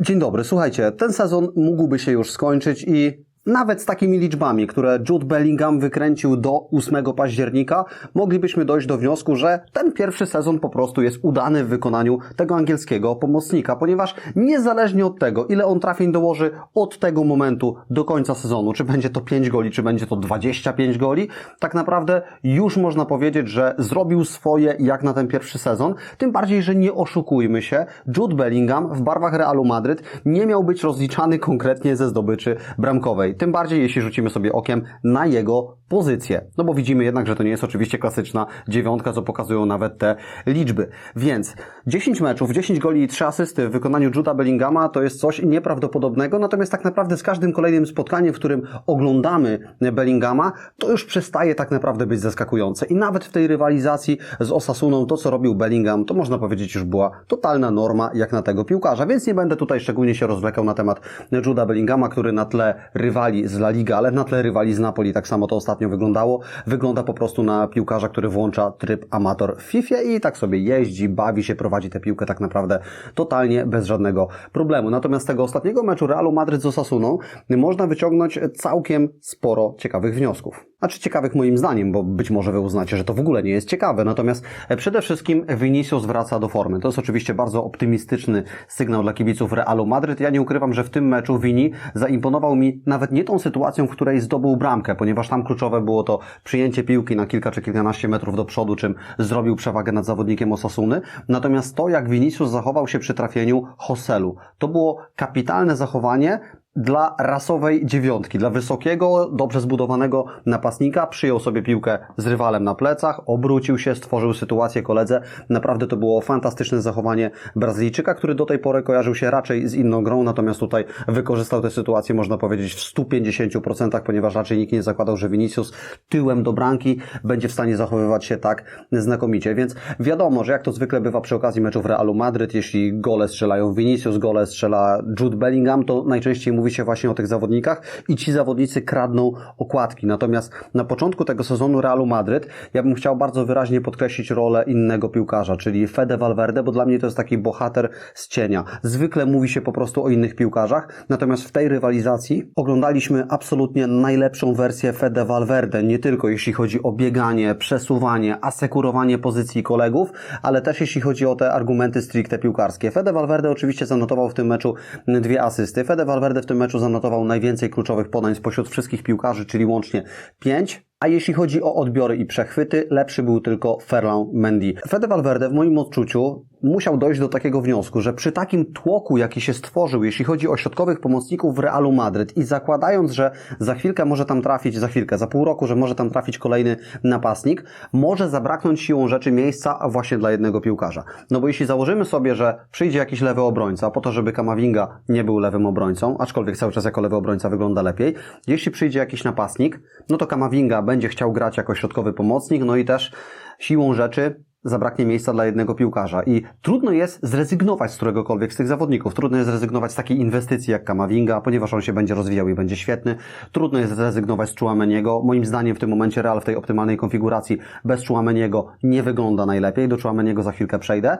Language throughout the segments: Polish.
Dzień dobry, słuchajcie, ten sezon mógłby się już skończyć i nawet z takimi liczbami, które Jude Bellingham wykręcił do 8 października, moglibyśmy dojść do wniosku, że ten pierwszy sezon po prostu jest udany w wykonaniu tego angielskiego pomocnika, ponieważ niezależnie od tego, ile on trafień dołoży od tego momentu do końca sezonu, czy będzie to 5 goli, czy będzie to 25 goli, tak naprawdę już można powiedzieć, że zrobił swoje jak na ten pierwszy sezon, tym bardziej, że nie oszukujmy się, Jude Bellingham w barwach Realu Madryt nie miał być rozliczany konkretnie ze zdobyczy bramkowej. Tym bardziej, jeśli rzucimy sobie okiem na jego pozycję. No bo widzimy jednak, że to nie jest oczywiście klasyczna dziewiątka, co pokazują nawet te liczby. Więc 10 meczów, 10 goli i 3 asysty w wykonaniu Juda Bellingama to jest coś nieprawdopodobnego, natomiast tak naprawdę z każdym kolejnym spotkaniem, w którym oglądamy Bellingama, to już przestaje tak naprawdę być zaskakujące. I nawet w tej rywalizacji z Osasuną to, co robił Bellingham, to można powiedzieć już była totalna norma jak na tego piłkarza, więc nie będę tutaj szczególnie się rozwlekał na temat Juda Bellingama, który na tle rywali z La Liga, ale na tle rywali z Napoli, tak samo to ostatnio wyglądało. Wygląda po prostu na piłkarza, który włącza tryb amator w FIFA i tak sobie jeździ, bawi się, prowadzi tę piłkę tak naprawdę totalnie bez żadnego problemu. Natomiast z tego ostatniego meczu Realu Madryt z Osasuną można wyciągnąć całkiem sporo ciekawych wniosków. Znaczy ciekawych moim zdaniem, bo być może wy uznacie, że to w ogóle nie jest ciekawe. Natomiast przede wszystkim Vinicius wraca do formy. To jest oczywiście bardzo optymistyczny sygnał dla kibiców Realu Madryt. Ja nie ukrywam, że w tym meczu Vini zaimponował mi nawet nie tą sytuacją, w której zdobył bramkę, ponieważ tam kluczowe było to przyjęcie piłki na kilka czy kilkanaście metrów do przodu, czym zrobił przewagę nad zawodnikiem Osasuny. Natomiast to, jak Vinicius zachował się przy trafieniu Hoselu, to było kapitalne zachowanie, dla rasowej dziewiątki, dla wysokiego, dobrze zbudowanego napastnika. Przyjął sobie piłkę z rywalem na plecach, obrócił się, stworzył sytuację koledze. Naprawdę to było fantastyczne zachowanie Brazylijczyka, który do tej pory kojarzył się raczej z inną grą, natomiast tutaj wykorzystał tę sytuację, można powiedzieć, w 150%, ponieważ raczej nikt nie zakładał, że Vinicius tyłem do bramki będzie w stanie zachowywać się tak znakomicie. Więc wiadomo, że jak to zwykle bywa przy okazji meczów Realu Madryt, jeśli gole strzelają Vinicius, gole strzela Jude Bellingham, to najczęściej mówi się właśnie o tych zawodnikach i ci zawodnicy kradną okładki. Natomiast na początku tego sezonu Realu Madryt ja bym chciał bardzo wyraźnie podkreślić rolę innego piłkarza, czyli Fede Valverde, bo dla mnie to jest taki bohater z cienia. Zwykle mówi się po prostu o innych piłkarzach, natomiast w tej rywalizacji oglądaliśmy absolutnie najlepszą wersję Fede Valverde, nie tylko jeśli chodzi o bieganie, przesuwanie, asekurowanie pozycji kolegów, ale też jeśli chodzi o te argumenty stricte piłkarskie. Fede Valverde oczywiście zanotował w tym meczu dwie asysty. Fede Valverde w tym meczu zanotował najwięcej kluczowych podań spośród wszystkich piłkarzy, czyli łącznie 5. A jeśli chodzi o odbiory i przechwyty, lepszy był tylko Ferland Mendy. Fede Valverde w moim odczuciu musiał dojść do takiego wniosku, że przy takim tłoku, jaki się stworzył, jeśli chodzi o środkowych pomocników w Realu Madryt i zakładając, że za chwilkę może tam trafić, za chwilkę, za pół roku, że może tam trafić kolejny napastnik, może zabraknąć siłą rzeczy miejsca właśnie dla jednego piłkarza. No bo jeśli założymy sobie, że przyjdzie jakiś lewy obrońca po to, żeby Kamavinga nie był lewym obrońcą, aczkolwiek cały czas jako lewy obrońca wygląda lepiej, jeśli przyjdzie jakiś napastnik, no to Kamavinga będzie chciał grać jako środkowy pomocnik, no i też siłą rzeczy zabraknie miejsca dla jednego piłkarza i trudno jest zrezygnować z któregokolwiek z tych zawodników. Trudno jest zrezygnować z takiej inwestycji jak Kamavinga, ponieważ on się będzie rozwijał i będzie świetny. Trudno jest zrezygnować z Chouameniego. Moim zdaniem w tym momencie Real w tej optymalnej konfiguracji bez Chouameniego nie wygląda najlepiej. Do Chouameniego za chwilkę przejdę,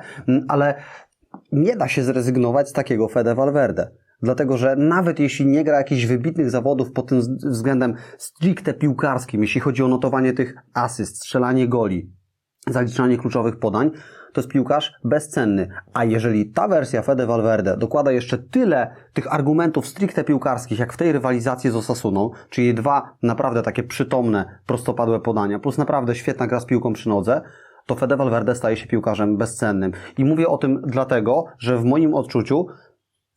ale nie da się zrezygnować z takiego Fede Valverde. Dlatego, że nawet jeśli nie gra jakichś wybitnych zawodów pod tym względem stricte piłkarskim, jeśli chodzi o notowanie tych asyst, strzelanie goli, zaliczanie kluczowych podań, to jest piłkarz bezcenny. A jeżeli ta wersja Fede Valverde dokłada jeszcze tyle tych argumentów stricte piłkarskich, jak w tej rywalizacji z Osasuną, czyli dwa naprawdę takie przytomne, prostopadłe podania, plus naprawdę świetna gra z piłką przy nodze, to Fede Valverde staje się piłkarzem bezcennym. I mówię o tym dlatego, że w moim odczuciu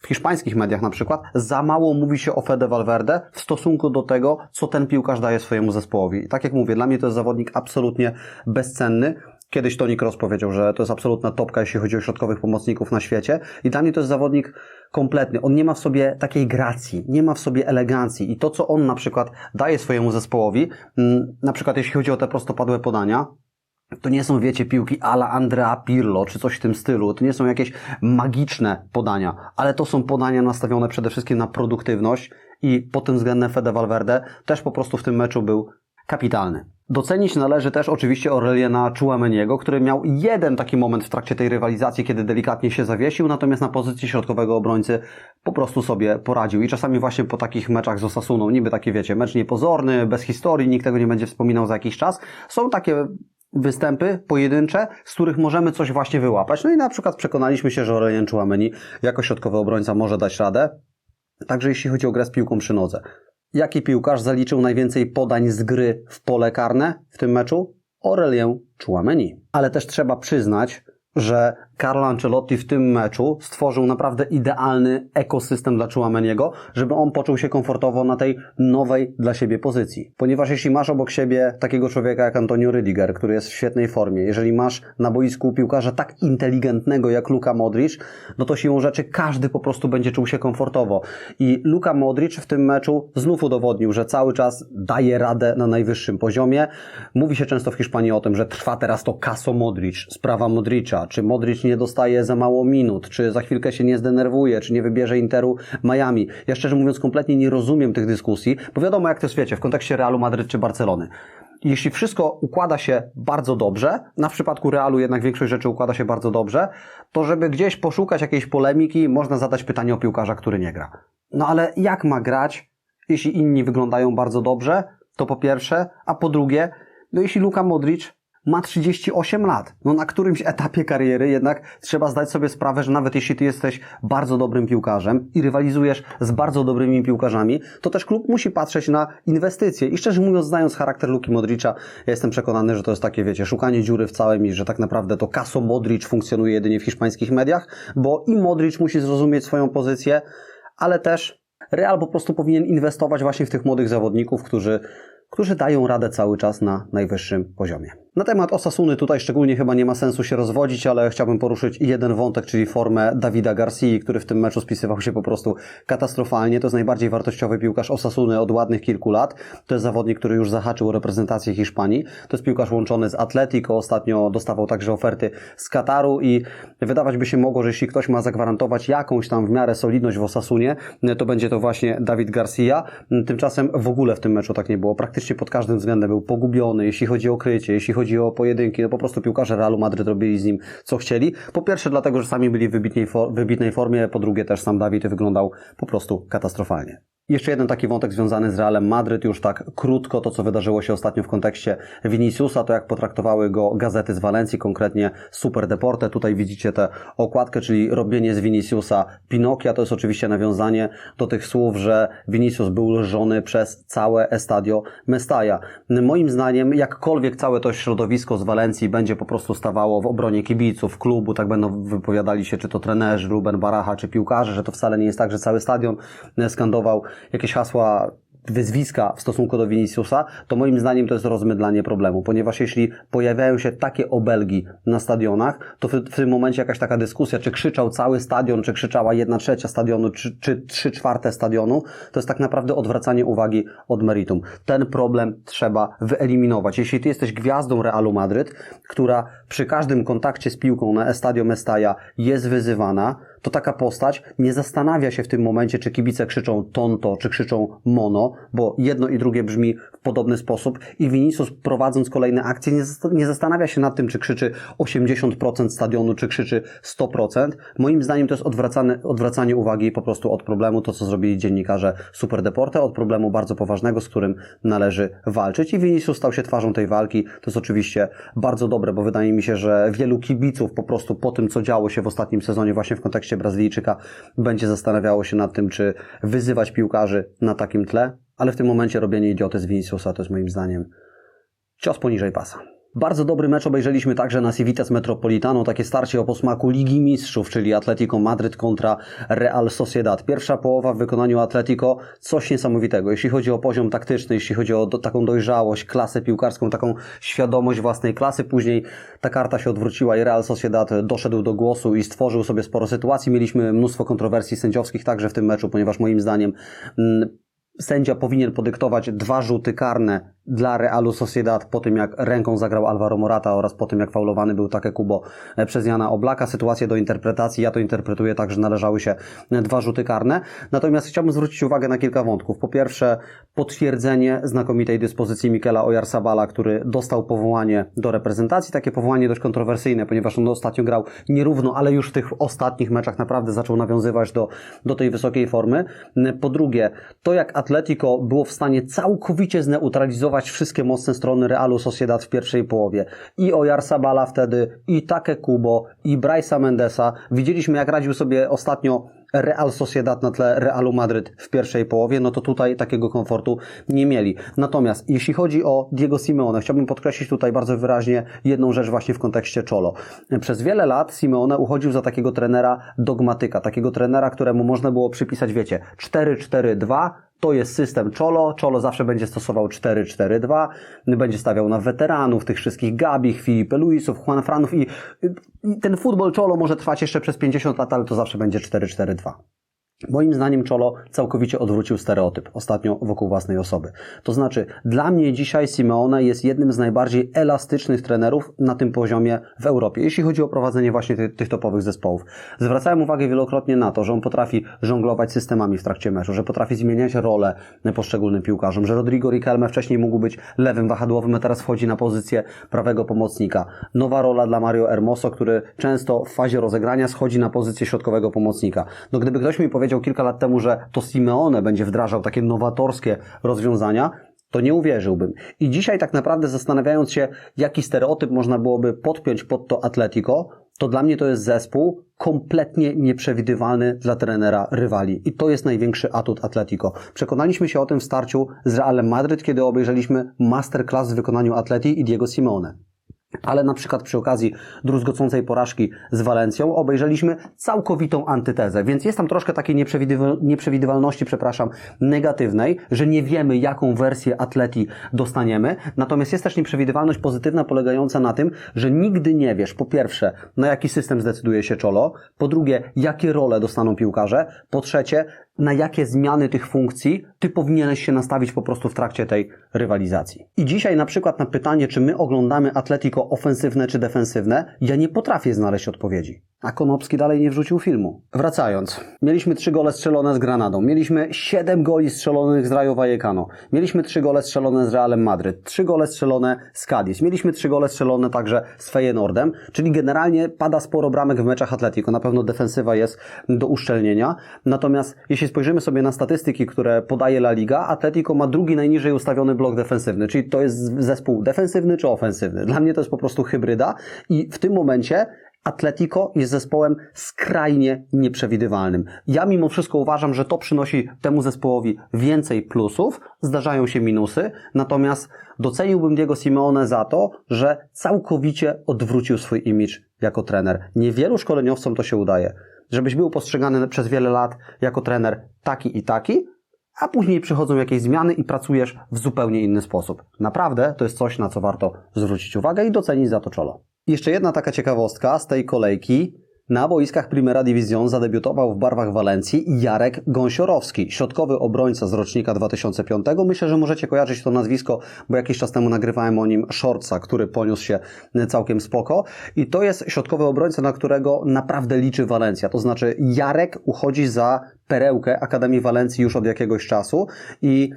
w hiszpańskich mediach na przykład za mało mówi się o Fede Valverde w stosunku do tego, co ten piłkarz daje swojemu zespołowi. I tak jak mówię, dla mnie to jest zawodnik absolutnie bezcenny. Kiedyś Toni Kroos powiedział, że to jest absolutna topka, jeśli chodzi o środkowych pomocników na świecie. I dla mnie to jest zawodnik kompletny. On nie ma w sobie takiej gracji, nie ma w sobie elegancji. I to, co on na przykład daje swojemu zespołowi, na przykład jeśli chodzi o te prostopadłe podania, to nie są, wiecie, piłki ala Andrea Pirlo, czy coś w tym stylu. To nie są jakieś magiczne podania, ale to są podania nastawione przede wszystkim na produktywność i pod tym względem Fede Valverde też po prostu w tym meczu był kapitalny. Docenić należy też oczywiście Aureliana Chouameniego, który miał jeden taki moment w trakcie tej rywalizacji, kiedy delikatnie się zawiesił, natomiast na pozycji środkowego obrońcy po prostu sobie poradził. I czasami właśnie po takich meczach z Osasuną, niby takie wiecie, mecz niepozorny, bez historii, nikt tego nie będzie wspominał za jakiś czas, są takie występy pojedyncze, z których możemy coś właśnie wyłapać. No i na przykład przekonaliśmy się, że Aurelian Chouameni jako środkowy obrońca może dać radę. Także jeśli chodzi o grę z piłką przy nodze. Jaki piłkarz zaliczył najwięcej podań z gry w pole karne w tym meczu? Aurelien Chouameni. Ale też trzeba przyznać, że Carlo Ancelotti w tym meczu stworzył naprawdę idealny ekosystem dla Chouameniego, żeby on poczuł się komfortowo na tej nowej dla siebie pozycji. Ponieważ jeśli masz obok siebie takiego człowieka jak Antonio Rydiger, który jest w świetnej formie, jeżeli masz na boisku piłkarza tak inteligentnego jak Luka Modric, no to siłą rzeczy każdy po prostu będzie czuł się komfortowo. I Luka Modric w tym meczu znów udowodnił, że cały czas daje radę na najwyższym poziomie. Mówi się często w Hiszpanii o tym, że trwa teraz to Caso Modric, sprawa Modricza, czy Modric nie dostaje za mało minut, czy za chwilkę się nie zdenerwuje, czy nie wybierze Interu Miami. Ja szczerze mówiąc kompletnie nie rozumiem tych dyskusji, bo wiadomo jak to jest, wiecie, w kontekście Realu Madryt czy Barcelony. Jeśli wszystko układa się bardzo dobrze, na w przypadku Realu jednak większość rzeczy układa się bardzo dobrze, to żeby gdzieś poszukać jakiejś polemiki, można zadać pytanie o piłkarza, który nie gra. No ale jak ma grać, jeśli inni wyglądają bardzo dobrze, to po pierwsze, a po drugie, no jeśli Luka Modric ma 38 lat. No na którymś etapie kariery jednak trzeba zdać sobie sprawę, że nawet jeśli ty jesteś bardzo dobrym piłkarzem i rywalizujesz z bardzo dobrymi piłkarzami, to też klub musi patrzeć na inwestycje. I szczerze mówiąc, znając charakter Luki Modricza, ja jestem przekonany, że to jest takie, wiecie, szukanie dziury w całym i że tak naprawdę to Caso Modric funkcjonuje jedynie w hiszpańskich mediach, bo i Modric musi zrozumieć swoją pozycję, ale też Real po prostu powinien inwestować właśnie w tych młodych zawodników, którzy którzy dają radę cały czas na najwyższym poziomie. Na temat Osasuny tutaj szczególnie chyba nie ma sensu się rozwodzić, ale chciałbym poruszyć jeden wątek, czyli formę Dawida Garcia, który w tym meczu spisywał się po prostu katastrofalnie. To jest najbardziej wartościowy piłkarz Osasuny od ładnych kilku lat. To jest zawodnik, który już zahaczył reprezentację Hiszpanii. To jest piłkarz łączony z Atletico. Ostatnio dostawał także oferty z Kataru i wydawać by się mogło, że jeśli ktoś ma zagwarantować jakąś tam w miarę solidność w Osasunie, to będzie to właśnie Dawid Garcia. Tymczasem w ogóle w tym meczu tak nie było. Praktycznie pod każdym względem był pogubiony, jeśli chodzi o krycie, jeśli chodzi o pojedynki, no po prostu piłkarze Realu Madryt robili z nim co chcieli. Po pierwsze dlatego, że sami byli w wybitnej, wybitnej formie, po drugie też sam Dawid wyglądał po prostu katastrofalnie. Jeszcze jeden taki wątek związany z Realem Madryt, już tak krótko to, co wydarzyło się ostatnio w kontekście Viniciusa, to jak potraktowały go gazety z Walencji, konkretnie Super Deporte. Tutaj widzicie tę okładkę, czyli robienie z Viniciusa Pinokia. To jest oczywiście nawiązanie do tych słów, że Vinicius był lżony przez całe Estadio Mestaja. Moim zdaniem, jakkolwiek całe to środowisko z Walencji będzie po prostu stawało w obronie kibiców, klubu, tak będą wypowiadali się czy to trenerzy, Ruben Baracha, czy piłkarze, że to wcale nie jest tak, że cały stadion skandował jakieś hasła wyzwiska w stosunku do Viniciusa, to moim zdaniem to jest rozmydlanie problemu, ponieważ jeśli pojawiają się takie obelgi na stadionach, to w, w tym momencie jakaś taka dyskusja, czy krzyczał cały stadion, czy krzyczała jedna trzecia stadionu, czy, czy trzy czwarte stadionu, to jest tak naprawdę odwracanie uwagi od meritum. Ten problem trzeba wyeliminować. Jeśli ty jesteś gwiazdą Realu Madryt, która przy każdym kontakcie z piłką na Estadio Mestalla jest wyzywana, to taka postać nie zastanawia się w tym momencie, czy kibice krzyczą tonto, czy krzyczą mono, bo jedno i drugie brzmi w podobny sposób i Vinicius prowadząc kolejne akcje nie, zastanawia się nad tym, czy krzyczy 80% stadionu, czy krzyczy 100%. Moim zdaniem to jest odwracane, odwracanie uwagi po prostu od problemu, to co zrobili dziennikarze Super Deporte, od problemu bardzo poważnego, z którym należy walczyć i Vinicius stał się twarzą tej walki. To jest oczywiście bardzo dobre, bo wydaje mi się, że wielu kibiców po prostu po tym, co działo się w ostatnim sezonie właśnie w kontekście Brazylijczyka, będzie zastanawiało się nad tym, czy wyzywać piłkarzy na takim tle, ale w tym momencie robienie idioty z Viniciusa to jest moim zdaniem cios poniżej pasa. Bardzo dobry mecz obejrzeliśmy także na Civitas Metropolitano, takie starcie o posmaku Ligi Mistrzów, czyli Atletico Madryt kontra Real Sociedad. Pierwsza połowa w wykonaniu Atletico coś niesamowitego, jeśli chodzi o poziom taktyczny, jeśli chodzi o do, taką dojrzałość, klasę piłkarską, taką świadomość własnej klasy. Później ta karta się odwróciła i Real Sociedad doszedł do głosu i stworzył sobie sporo sytuacji. Mieliśmy mnóstwo kontrowersji sędziowskich także w tym meczu, ponieważ moim zdaniem mm, sędzia powinien podyktować dwa rzuty karne dla Realu Sociedad po tym, jak ręką zagrał Alvaro Morata oraz po tym, jak faulowany był Take Kubo e, przez Jana Oblaka. Sytuację do interpretacji, ja to interpretuję tak, że należały się e, dwa rzuty karne. Natomiast chciałbym zwrócić uwagę na kilka wątków. Po pierwsze, potwierdzenie znakomitej dyspozycji Mikela Oyarzabala, który dostał powołanie do reprezentacji. Takie powołanie dość kontrowersyjne, ponieważ on ostatnio grał nierówno, ale już w tych ostatnich meczach naprawdę zaczął nawiązywać do, do tej wysokiej formy. Po drugie, to jak Atletico było w stanie całkowicie zneutralizować wszystkie mocne strony Realu Sociedad w pierwszej połowie. I Oyarzabala wtedy, i Take Kubo, i Bryce'a Mendesa. Widzieliśmy, jak radził sobie ostatnio Real Sociedad na tle Realu Madryt w pierwszej połowie, no to tutaj takiego komfortu nie mieli. Natomiast jeśli chodzi o Diego Simeone, chciałbym podkreślić tutaj bardzo wyraźnie jedną rzecz właśnie w kontekście Cholo. Przez wiele lat Simeone uchodził za takiego trenera dogmatyka, takiego trenera, któremu można było przypisać, wiecie, 4-4-2, to jest system Cholo. Cholo zawsze będzie stosował 4-4-2, będzie stawiał na weteranów, tych wszystkich Gabich, Filipe Luisów, Juan Franów i, i ten futbol Cholo może trwać jeszcze przez 50 lat, ale to zawsze będzie 4-4-2. Moim zdaniem Czolo całkowicie odwrócił stereotyp ostatnio wokół własnej osoby. To znaczy, dla mnie dzisiaj Simeone jest jednym z najbardziej elastycznych trenerów na tym poziomie w Europie, jeśli chodzi o prowadzenie właśnie tych, tych topowych zespołów. Zwracałem uwagę wielokrotnie na to, że on potrafi żonglować systemami w trakcie meczu, że potrafi zmieniać role poszczególnym piłkarzom, że Rodrigo Riquelme wcześniej mógł być lewym wahadłowym, a teraz wchodzi na pozycję prawego pomocnika. Nowa rola dla Mario Hermoso, który często w fazie rozegrania schodzi na pozycję środkowego pomocnika. No gdyby ktoś mi powiedział, powiedział kilka lat temu, że to Simeone będzie wdrażał takie nowatorskie rozwiązania, to nie uwierzyłbym. I dzisiaj tak naprawdę zastanawiając się, jaki stereotyp można byłoby podpiąć pod to Atletico, to dla mnie to jest zespół kompletnie nieprzewidywalny dla trenera rywali. I to jest największy atut Atletico. Przekonaliśmy się o tym w starciu z Realem Madryt, kiedy obejrzeliśmy masterclass w wykonaniu Atleti i Diego Simeone ale na przykład przy okazji druzgocącej porażki z Walencją obejrzeliśmy całkowitą antytezę, więc jest tam troszkę takiej nieprzewidywalności, przepraszam, negatywnej, że nie wiemy jaką wersję atleti dostaniemy, natomiast jest też nieprzewidywalność pozytywna polegająca na tym, że nigdy nie wiesz, po pierwsze, na jaki system zdecyduje się Czolo, po drugie, jakie role dostaną piłkarze, po trzecie, na jakie zmiany tych funkcji ty powinieneś się nastawić po prostu w trakcie tej rywalizacji. I dzisiaj na przykład na pytanie, czy my oglądamy Atletico ofensywne czy defensywne, ja nie potrafię znaleźć odpowiedzi a Konopski dalej nie wrzucił filmu. Wracając, mieliśmy trzy gole strzelone z Granadą, mieliśmy siedem goli strzelonych z Rayo Vallecano, mieliśmy trzy gole strzelone z Realem Madryt, trzy gole strzelone z Cadiz, mieliśmy trzy gole strzelone także z Feyenoordem, czyli generalnie pada sporo bramek w meczach Atletico, na pewno defensywa jest do uszczelnienia, natomiast jeśli spojrzymy sobie na statystyki, które podaje La Liga, Atletico ma drugi najniżej ustawiony blok defensywny, czyli to jest zespół defensywny czy ofensywny. Dla mnie to jest po prostu hybryda. I w tym momencie Atletico jest zespołem skrajnie nieprzewidywalnym. Ja mimo wszystko uważam, że to przynosi temu zespołowi więcej plusów, zdarzają się minusy, natomiast doceniłbym Diego Simeone za to, że całkowicie odwrócił swój imidż jako trener. Niewielu szkoleniowcom to się udaje. Żebyś był postrzegany przez wiele lat jako trener taki i taki, a później przychodzą jakieś zmiany i pracujesz w zupełnie inny sposób. Naprawdę to jest coś, na co warto zwrócić uwagę i docenić za to czolo. Jeszcze jedna taka ciekawostka z tej kolejki. Na boiskach Primera Division zadebiutował w barwach Walencji Jarek Gąsiorowski, środkowy obrońca z rocznika 2005. Myślę, że możecie kojarzyć to nazwisko, bo jakiś czas temu nagrywałem o nim shortsa, który poniósł się całkiem spoko. I to jest środkowy obrońca, na którego naprawdę liczy Walencja. To znaczy Jarek uchodzi za perełkę Akademii Walencji już od jakiegoś czasu i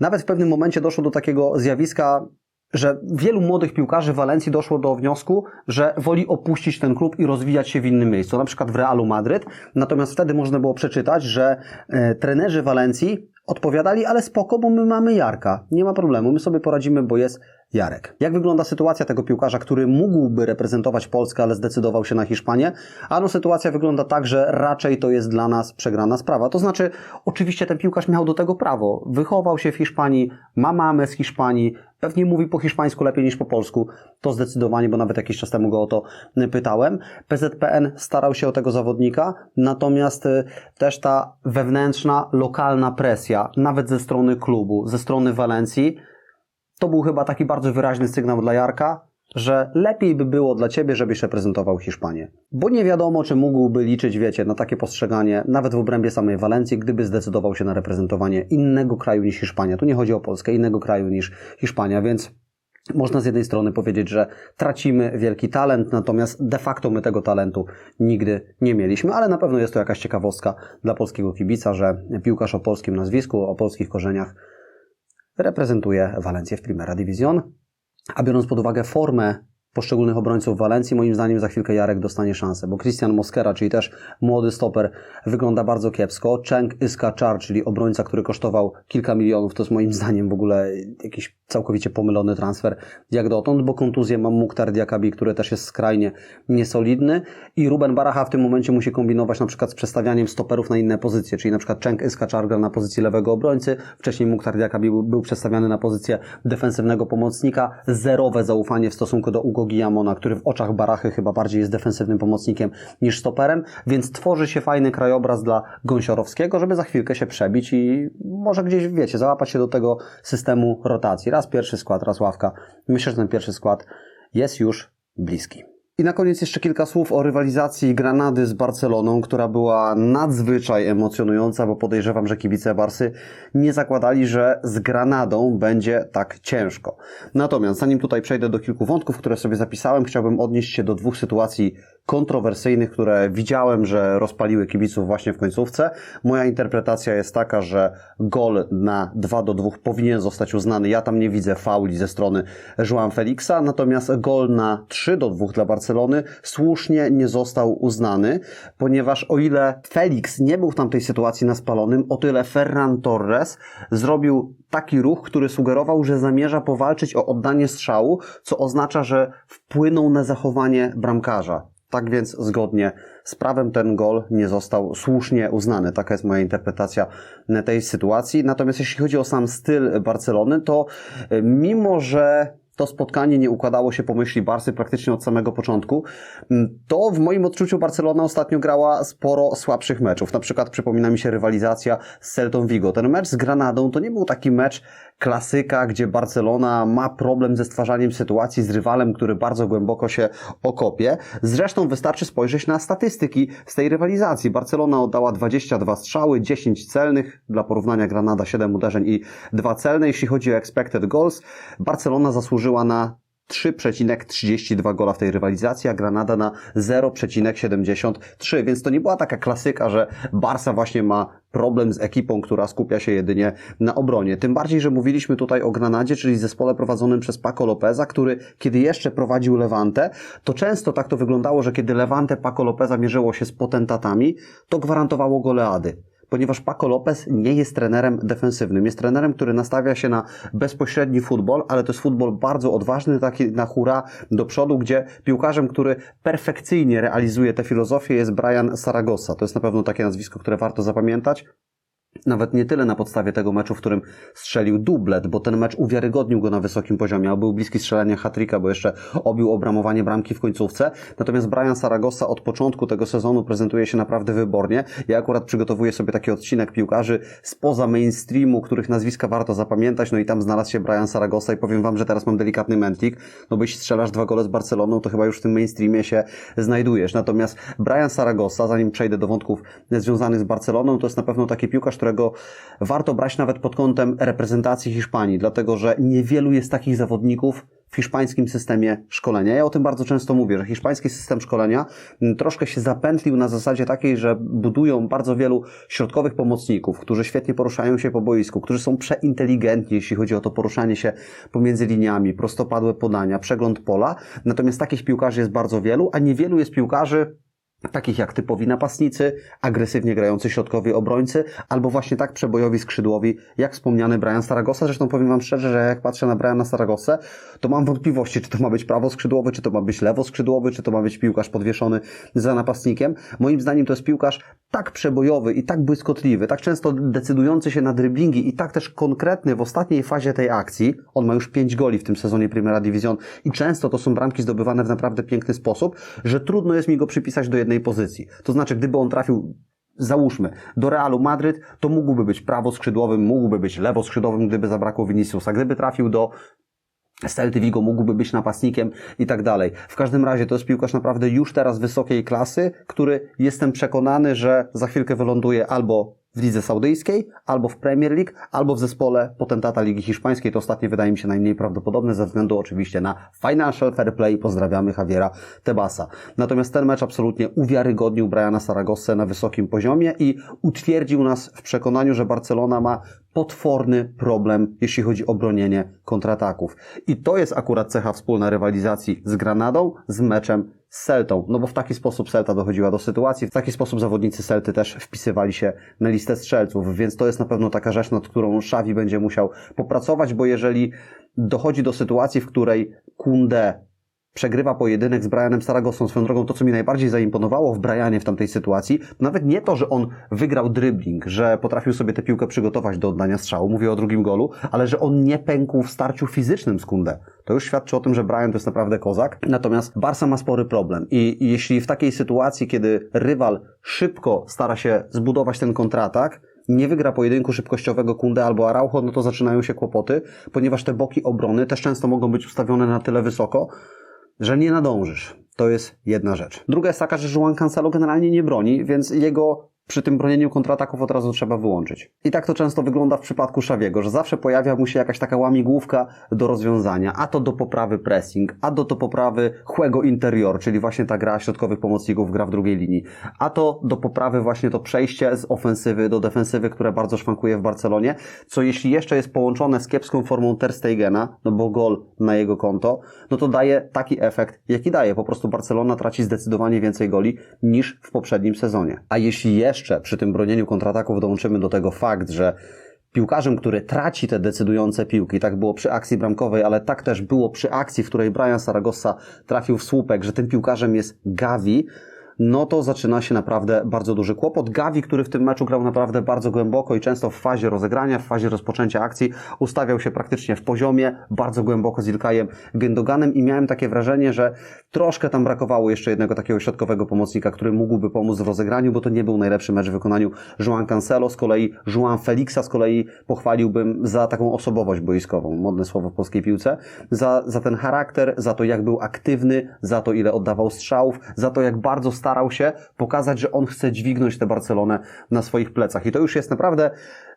nawet w pewnym momencie doszło do takiego zjawiska że wielu młodych piłkarzy w Walencji doszło do wniosku, że woli opuścić ten klub i rozwijać się w innym miejscu, na przykład w Realu Madryt. Natomiast wtedy można było przeczytać, że e, trenerzy Walencji odpowiadali, ale spoko, bo my mamy Jarka, nie ma problemu, my sobie poradzimy, bo jest Jarek. Jak wygląda sytuacja tego piłkarza, który mógłby reprezentować Polskę, ale zdecydował się na Hiszpanię? Ano sytuacja wygląda tak, że raczej to jest dla nas przegrana sprawa. To znaczy, oczywiście ten piłkarz miał do tego prawo. Wychował się w Hiszpanii, ma mamę z Hiszpanii, pewnie mówi po hiszpańsku lepiej niż po polsku. To zdecydowanie, bo nawet jakiś czas temu go o to pytałem. PZPN starał się o tego zawodnika, natomiast y, też ta wewnętrzna, lokalna presja, nawet ze strony klubu, ze strony Walencji, to był chyba taki bardzo wyraźny sygnał dla Jarka, że lepiej by było dla ciebie, żebyś reprezentował Hiszpanię. Bo nie wiadomo, czy mógłby liczyć, wiecie, na takie postrzeganie, nawet w obrębie samej Walencji, gdyby zdecydował się na reprezentowanie innego kraju niż Hiszpania. Tu nie chodzi o Polskę, innego kraju niż Hiszpania, więc można z jednej strony powiedzieć, że tracimy wielki talent, natomiast de facto my tego talentu nigdy nie mieliśmy, ale na pewno jest to jakaś ciekawostka dla polskiego kibica, że piłkarz o polskim nazwisku, o polskich korzeniach reprezentuje Walencję w Primera Division. A biorąc pod uwagę formę poszczególnych obrońców Walencji, moim zdaniem za chwilkę Jarek dostanie szansę, bo Christian Moskera, czyli też młody stoper, wygląda bardzo kiepsko. Cheng Iskachar, czyli obrońca, który kosztował kilka milionów, to jest moim zdaniem w ogóle jakiś całkowicie pomylony transfer jak dotąd, bo kontuzję ma Mukhtar Diakabi, który też jest skrajnie niesolidny. I Ruben Baracha w tym momencie musi kombinować na przykład z przestawianiem stoperów na inne pozycje, czyli na przykład Cheng Iskachar gra na pozycji lewego obrońcy, wcześniej Mukhtar Diakabi był, był przestawiany na pozycję defensywnego pomocnika, zerowe zaufanie w stosunku do Ugo Guillamona, który w oczach Barachy chyba bardziej jest defensywnym pomocnikiem niż stoperem, więc tworzy się fajny krajobraz dla Gąsiorowskiego, żeby za chwilkę się przebić i może gdzieś, wiecie, załapać się do tego systemu rotacji. Raz pierwszy skład, raz ławka. Myślę, że ten pierwszy skład jest już bliski. I na koniec jeszcze kilka słów o rywalizacji Granady z Barceloną, która była nadzwyczaj emocjonująca, bo podejrzewam, że kibice Barsy nie zakładali, że z Granadą będzie tak ciężko. Natomiast zanim tutaj przejdę do kilku wątków, które sobie zapisałem, chciałbym odnieść się do dwóch sytuacji kontrowersyjnych, które widziałem, że rozpaliły kibiców właśnie w końcówce. Moja interpretacja jest taka, że gol na 2 do 2 powinien zostać uznany. Ja tam nie widzę fauli ze strony João Felixa, natomiast gol na 3 do 2 dla Barcelony słusznie nie został uznany, ponieważ o ile Felix nie był w tamtej sytuacji na spalonym, o tyle Ferran Torres zrobił taki ruch, który sugerował, że zamierza powalczyć o oddanie strzału, co oznacza, że wpłynął na zachowanie bramkarza. Tak więc zgodnie z prawem ten gol nie został słusznie uznany. Taka jest moja interpretacja tej sytuacji. Natomiast jeśli chodzi o sam styl Barcelony, to mimo, że to spotkanie nie układało się po myśli Barsy praktycznie od samego początku, to w moim odczuciu Barcelona ostatnio grała sporo słabszych meczów. Na przykład przypomina mi się rywalizacja z Celtą Vigo. Ten mecz z Granadą to nie był taki mecz klasyka, gdzie Barcelona ma problem ze stwarzaniem sytuacji z rywalem, który bardzo głęboko się okopie. Zresztą wystarczy spojrzeć na statystyki z tej rywalizacji. Barcelona oddała 22 strzały, 10 celnych, dla porównania Granada 7 uderzeń i 2 celne. Jeśli chodzi o expected goals, Barcelona zasłużyła na 3,32 gola w tej rywalizacji, a Granada na 0,73, więc to nie była taka klasyka, że Barca właśnie ma problem z ekipą, która skupia się jedynie na obronie. Tym bardziej, że mówiliśmy tutaj o Granadzie, czyli zespole prowadzonym przez Paco Lopeza, który kiedy jeszcze prowadził Levante, to często tak to wyglądało, że kiedy Levante Paco Lopeza mierzyło się z potentatami, to gwarantowało goleady ponieważ Paco Lopez nie jest trenerem defensywnym. Jest trenerem, który nastawia się na bezpośredni futbol, ale to jest futbol bardzo odważny, taki na hura do przodu, gdzie piłkarzem, który perfekcyjnie realizuje tę filozofię jest Brian Saragossa. To jest na pewno takie nazwisko, które warto zapamiętać. Nawet nie tyle na podstawie tego meczu, w którym strzelił dublet, bo ten mecz uwiarygodnił go na wysokim poziomie, a był bliski strzelania hatryka, bo jeszcze obił obramowanie bramki w końcówce. Natomiast Brian Saragossa od początku tego sezonu prezentuje się naprawdę wybornie. Ja akurat przygotowuję sobie taki odcinek piłkarzy spoza mainstreamu, których nazwiska warto zapamiętać, no i tam znalazł się Brian Saragossa i powiem wam, że teraz mam delikatny mętlik, no bo jeśli strzelasz dwa gole z Barceloną, to chyba już w tym mainstreamie się znajdujesz. Natomiast Brian Saragossa, zanim przejdę do wątków związanych z Barceloną, to jest na pewno taki piłkarz, którego warto brać nawet pod kątem reprezentacji Hiszpanii, dlatego że niewielu jest takich zawodników w hiszpańskim systemie szkolenia. Ja o tym bardzo często mówię, że hiszpański system szkolenia troszkę się zapętlił na zasadzie takiej, że budują bardzo wielu środkowych pomocników, którzy świetnie poruszają się po boisku, którzy są przeinteligentni, jeśli chodzi o to poruszanie się pomiędzy liniami, prostopadłe podania, przegląd pola. Natomiast takich piłkarzy jest bardzo wielu, a niewielu jest piłkarzy takich jak typowi napastnicy, agresywnie grający środkowi obrońcy, albo właśnie tak przebojowi skrzydłowi, jak wspomniany Brian Saragossa. Zresztą powiem Wam szczerze, że jak patrzę na Briana Saragossę, to mam wątpliwości, czy to ma być prawo skrzydłowy, czy to ma być lewo skrzydłowy, czy to ma być piłkarz podwieszony za napastnikiem. Moim zdaniem to jest piłkarz tak przebojowy i tak błyskotliwy, tak często decydujący się na driblingi i tak też konkretny w ostatniej fazie tej akcji. On ma już pięć goli w tym sezonie Primera Division i często to są bramki zdobywane w naprawdę piękny sposób, że trudno jest mi go przypisać do jednej jednej pozycji. To znaczy, gdyby on trafił załóżmy, do Realu Madryt, to mógłby być prawo skrzydłowym, mógłby być lewo skrzydłowym, gdyby zabrakło Viniciusa. Gdyby trafił do Celty Vigo mógłby być napastnikiem i tak dalej. W każdym razie to jest piłkarz naprawdę już teraz wysokiej klasy, który jestem przekonany, że za chwilkę wyląduje albo w lidze saudyjskiej, albo w Premier League, albo w zespole potentata Ligi Hiszpańskiej. To ostatnie wydaje mi się najmniej prawdopodobne ze względu oczywiście na financial fair play. Pozdrawiamy Javiera Tebasa. Natomiast ten mecz absolutnie uwiarygodnił Briana Saragossę na wysokim poziomie i utwierdził nas w przekonaniu, że Barcelona ma potworny problem, jeśli chodzi o bronienie kontrataków. I to jest akurat cecha wspólna rywalizacji z Granadą, z meczem z Celtą, no bo w taki sposób Celta dochodziła do sytuacji, w taki sposób zawodnicy Celty też wpisywali się na listę strzelców, więc to jest na pewno taka rzecz, nad którą Xavi będzie musiał popracować, bo jeżeli dochodzi do sytuacji, w której Kunde przegrywa pojedynek z Brianem Saragossą. Swoją drogą to, co mi najbardziej zaimponowało w Brianie w tamtej sytuacji, nawet nie to, że on wygrał dribbling, że potrafił sobie tę piłkę przygotować do oddania strzału, mówię o drugim golu, ale że on nie pękł w starciu fizycznym z Kunde. To już świadczy o tym, że Brian to jest naprawdę kozak. Natomiast Barca ma spory problem i jeśli w takiej sytuacji, kiedy rywal szybko stara się zbudować ten kontratak, nie wygra pojedynku szybkościowego Kunde albo Araujo, no to zaczynają się kłopoty, ponieważ te boki obrony też często mogą być ustawione na tyle wysoko, że nie nadążysz. To jest jedna rzecz. Druga jest taka, że Juan Cancelo generalnie nie broni, więc jego przy tym bronieniu kontrataków od razu trzeba wyłączyć. I tak to często wygląda w przypadku Szawiego, że zawsze pojawia mu się jakaś taka łamigłówka do rozwiązania, a to do poprawy pressing, a do, do poprawy chłego interior, czyli właśnie ta gra środkowych pomocników, gra w drugiej linii, a to do poprawy właśnie to przejście z ofensywy do defensywy, które bardzo szwankuje w Barcelonie, co jeśli jeszcze jest połączone z kiepską formą Ter Stegena, no bo gol na jego konto, no to daje taki efekt, jaki daje. Po prostu Barcelona traci zdecydowanie więcej goli niż w poprzednim sezonie. A jeśli jeszcze jeszcze przy tym bronieniu kontrataków dołączymy do tego fakt, że piłkarzem, który traci te decydujące piłki, tak było przy akcji bramkowej, ale tak też było przy akcji, w której Brian Saragossa trafił w słupek, że tym piłkarzem jest Gavi, no to zaczyna się naprawdę bardzo duży kłopot. Gavi, który w tym meczu grał naprawdę bardzo głęboko i często w fazie rozegrania, w fazie rozpoczęcia akcji, ustawiał się praktycznie w poziomie, bardzo głęboko z Ilkajem Gendoganem i miałem takie wrażenie, że troszkę tam brakowało jeszcze jednego takiego środkowego pomocnika, który mógłby pomóc w rozegraniu, bo to nie był najlepszy mecz w wykonaniu Joan Cancelo, z kolei Joan Felixa z kolei pochwaliłbym za taką osobowość boiskową, modne słowo w polskiej piłce, za, za ten charakter, za to jak był aktywny, za to ile oddawał strzałów, za to jak bardzo starał starał się pokazać, że on chce dźwignąć tę Barcelonę na swoich plecach. I to już jest naprawdę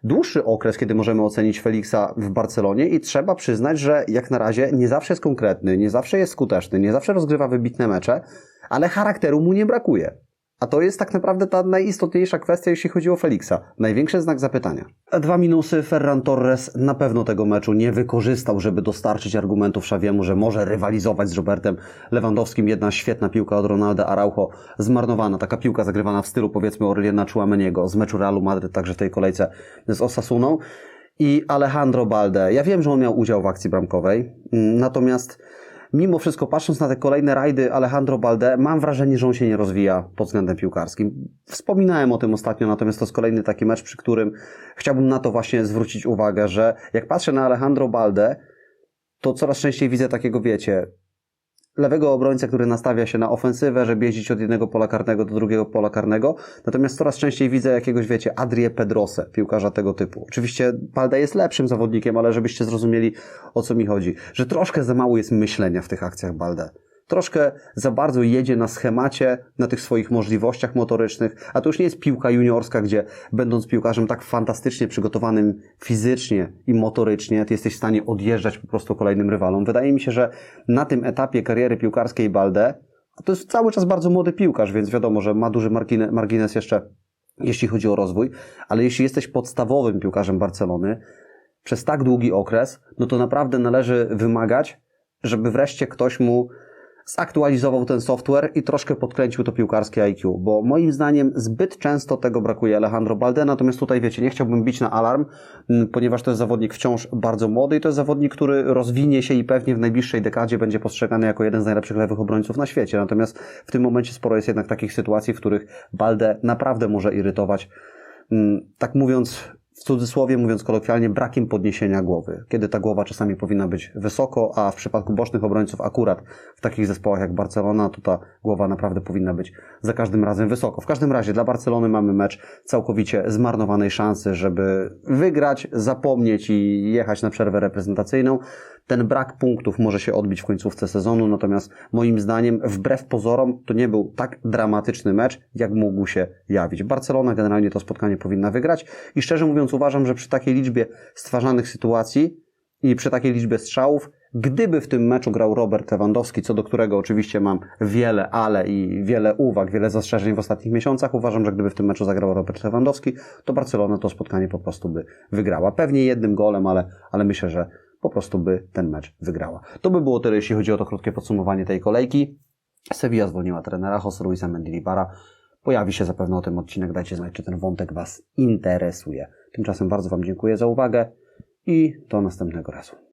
dłuższy okres, kiedy możemy ocenić Felixa w Barcelonie i trzeba przyznać, że jak na razie nie zawsze jest konkretny, nie zawsze jest skuteczny, nie zawsze rozgrywa wybitne mecze, ale charakteru mu nie brakuje. A to jest tak naprawdę ta najistotniejsza kwestia, jeśli chodzi o Felixa. Największy znak zapytania. Dwa minusy. Ferran Torres na pewno tego meczu nie wykorzystał, żeby dostarczyć argumentów Szawiemu, że może rywalizować z Robertem Lewandowskim. Jedna świetna piłka od Ronalda Araujo zmarnowana. Taka piłka zagrywana w stylu powiedzmy Aureliana Chouameniego z meczu Realu Madryt, także w tej kolejce z Osasuną. I Alejandro Balde. Ja wiem, że on miał udział w akcji bramkowej, mm, natomiast mimo wszystko, patrząc na te kolejne rajdy Alejandro Balde, mam wrażenie, że on się nie rozwija pod względem piłkarskim. Wspominałem o tym ostatnio, natomiast to jest kolejny taki mecz, przy którym chciałbym na to właśnie zwrócić uwagę, że jak patrzę na Alejandro Balde, to coraz częściej widzę takiego, wiecie, lewego obrońcę, który nastawia się na ofensywę, żeby jeździć od jednego pola karnego do drugiego pola karnego. Natomiast coraz częściej widzę jakiegoś, wiecie, Adrie Pedrose, piłkarza tego typu. Oczywiście Palda jest lepszym zawodnikiem, ale żebyście zrozumieli, o co mi chodzi. Że troszkę za mało jest myślenia w tych akcjach Balde troszkę za bardzo jedzie na schemacie, na tych swoich możliwościach motorycznych, a to już nie jest piłka juniorska, gdzie będąc piłkarzem tak fantastycznie przygotowanym fizycznie i motorycznie, ty jesteś w stanie odjeżdżać po prostu kolejnym rywalom. Wydaje mi się, że na tym etapie kariery piłkarskiej Balde, a to jest cały czas bardzo młody piłkarz, więc wiadomo, że ma duży margines jeszcze, jeśli chodzi o rozwój, ale jeśli jesteś podstawowym piłkarzem Barcelony, przez tak długi okres, no to naprawdę należy wymagać, żeby wreszcie ktoś mu zaktualizował ten software i troszkę podkręcił to piłkarskie IQ, bo moim zdaniem zbyt często tego brakuje. Alejandro Balde, natomiast tutaj wiecie, nie chciałbym bić na alarm, ponieważ to jest zawodnik wciąż bardzo młody i to jest zawodnik, który rozwinie się i pewnie w najbliższej dekadzie będzie postrzegany jako jeden z najlepszych lewych obrońców na świecie, natomiast w tym momencie sporo jest jednak takich sytuacji, w których Balde naprawdę może irytować. Tak mówiąc, w cudzysłowie mówiąc kolokwialnie, brakiem podniesienia głowy. Kiedy ta głowa czasami powinna być wysoko, a w przypadku bocznych obrońców akurat w takich zespołach jak Barcelona, to ta głowa naprawdę powinna być za każdym razem wysoko. W każdym razie dla Barcelony mamy mecz całkowicie zmarnowanej szansy, żeby wygrać, zapomnieć i jechać na przerwę reprezentacyjną. ten brak punktów może się odbić w końcówce sezonu, natomiast moim zdaniem, wbrew pozorom, to nie był tak dramatyczny mecz, jak mógł się jawić. Barcelona generalnie to spotkanie powinna wygrać i szczerze mówiąc uważam, że przy takiej liczbie stwarzanych sytuacji i przy takiej liczbie strzałów, gdyby w tym meczu grał Robert Lewandowski, co do którego oczywiście mam wiele ale i wiele uwag, wiele zastrzeżeń w ostatnich miesiącach, uważam, że gdyby w tym meczu zagrał Robert Lewandowski, to Barcelona to spotkanie po prostu by wygrała. Pewnie jednym golem, ale, ale myślę, że po prostu by ten mecz wygrała. To by było tyle, jeśli chodzi o to krótkie podsumowanie tej kolejki. Sevilla zwolniła trenera Jose Luisa Mendilibara. Pojawi się zapewne o tym odcinek. Dajcie znać, czy ten wątek Was interesuje. Tymczasem bardzo Wam dziękuję za uwagę i do następnego razu.